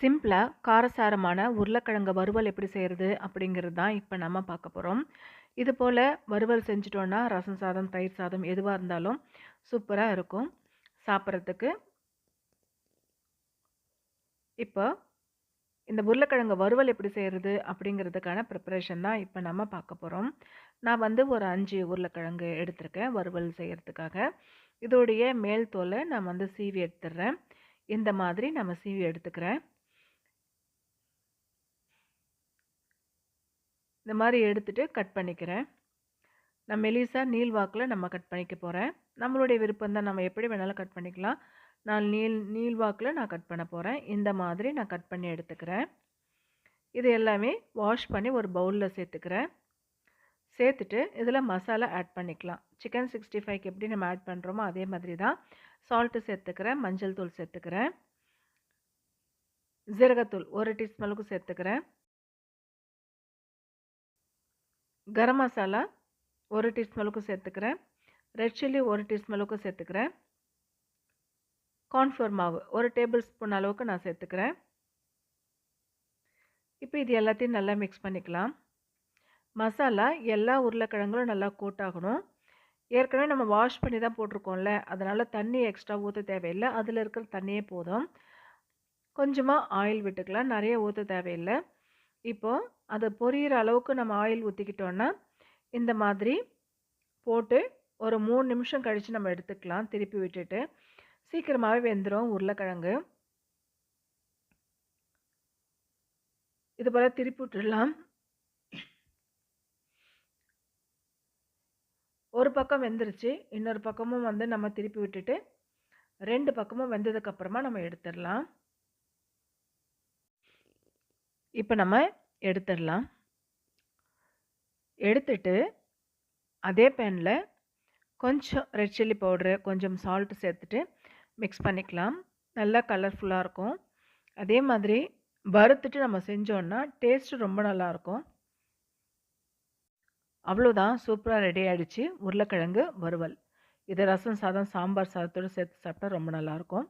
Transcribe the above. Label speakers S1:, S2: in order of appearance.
S1: சிம்பிளாக காரசாரமான உருளைக்கிழங்கு வறுவல் எப்படி செய்கிறது அப்படிங்கிறது தான் இப்போ நம்ம பார்க்க போகிறோம் இது போல் வறுவல் செஞ்சிட்டோன்னா ரசம் சாதம் தயிர் சாதம் எதுவாக இருந்தாலும் சூப்பராக இருக்கும். சாப்பிட்றதுக்கு இப்போ இந்த உருளைக்கிழங்கு வறுவல் எப்படி செய்கிறது அப்படிங்கிறதுக்கான ப்ரிப்பரேஷன் தான் இப்போ நம்ம பார்க்க போகிறோம் நான் வந்து ஒரு அஞ்சு உருளைக்கிழங்கு எடுத்திருக்கேன் வறுவல் செய்கிறதுக்காக இதோடைய மேல் தோலை நான் வந்து சீவி எடுத்துடுறேன். இந்த மாதிரி நம்ம சீவி எடுத்துக்கிறேன். இந்த மாதிரி எடுத்துகிட்டு கட் பண்ணிக்கிறேன். நான் மெலிசா நீல் வாக்கில் நம்ம கட் பண்ணிக்க போகிறேன் நம்மளுடைய விருப்பம் தான் நம்ம எப்படி வேணாலும் கட் பண்ணிக்கலாம். நான் நீல் நீல் வாக்கில் நான் கட் பண்ண போகிறேன் இந்த மாதிரி நான் கட் பண்ணி எடுத்துக்கிறேன். இது எல்லாமே வாஷ் பண்ணி ஒரு பவுலில் சேர்த்துக்கிறேன். சேர்த்துட்டு இதில் மசாலா ஆட் பண்ணிக்கலாம். சிக்கன் சிக்ஸ்டி ஃபைவ்க்கு எப்படி நம்ம ஆட் பண்ணுறோமோ அதே மாதிரி தான். சால்ட்டு சேர்த்துக்கிறேன். மஞ்சள் தூள் சேர்த்துக்கிறேன். ஜீரகத்தூள் ஒரு டீஸ்பூனுக்கு சேர்த்துக்கிறேன். கரம் மசாலா ஒரு டீஸ்பூனுக்கு சேர்த்துக்கிறேன். ரெட் சில்லி ஒரு டீஸ்பூனுக்கு சேர்த்துக்கிறேன். கார்ன்ஃப்ளவர் மாவு ஒரு டேபிள் ஸ்பூன் அளவுக்கு நான் சேர்த்துக்கிறேன். இப்போ இது எல்லாத்தையும் நல்லா மிக்ஸ் பண்ணிக்கலாம். மசாலா எல்லா உருளைக்கிழங்களும் நல்லா கூட்டாகணும் ஏற்கனவே நம்ம வாஷ் பண்ணி தான் போட்டிருக்கோம்ல அதனால் தண்ணி எக்ஸ்ட்ரா ஊற்ற தேவையில்லை. அதில் இருக்கிற தண்ணியே போதும். கொஞ்சமாக ஆயில் விட்டுக்கலாம். நிறைய ஊற்ற தேவையில்லை. இப்போது அதை பொரியிற அளவுக்கு நம்ம ஆயில் ஊற்றிக்கிட்டோன்னா இந்த மாதிரி போட்டு ஒரு மூணு நிமிஷம் கழித்து நம்ம எடுத்துக்கலாம். திருப்பி விட்டுட்டு சீக்கிரமாகவே வெந்துடும் உருளைக்கிழங்கு. இது போல் திருப்பி விட்டுடலாம். ஒரு பக்கம் வெந்துருச்சு இன்னொரு பக்கமும் வந்து நம்ம திருப்பி விட்டுட்டு ரெண்டு பக்கமும் வெந்ததுக்கப்புறமா நம்ம எடுத்துடலாம். இப்போ நம்ம எடுத்துடலாம். எடுத்துட்டு அதே பேனில் கொஞ்சம் ரெட் சில்லி பவுட்ரு கொஞ்சம் சால்ட்டு சேர்த்துட்டு மிக்ஸ் பண்ணிக்கலாம். நல்லா கலர்ஃபுல்லாக இருக்கும். அதே மாதிரி வறுத்துட்டு நம்ம செஞ்சோன்னா டேஸ்ட்டு ரொம்ப நல்லாயிருக்கும் அவ்வளோதான் சூப்பராக ரெடி ஆகிடுச்சு உருளைக்கிழங்கு வறுவல். இது ரசம் சாதம் சாம்பார் சாதத்தோடு சேர்த்து சாப்பிட்டா ரொம்ப நல்லாயிருக்கும்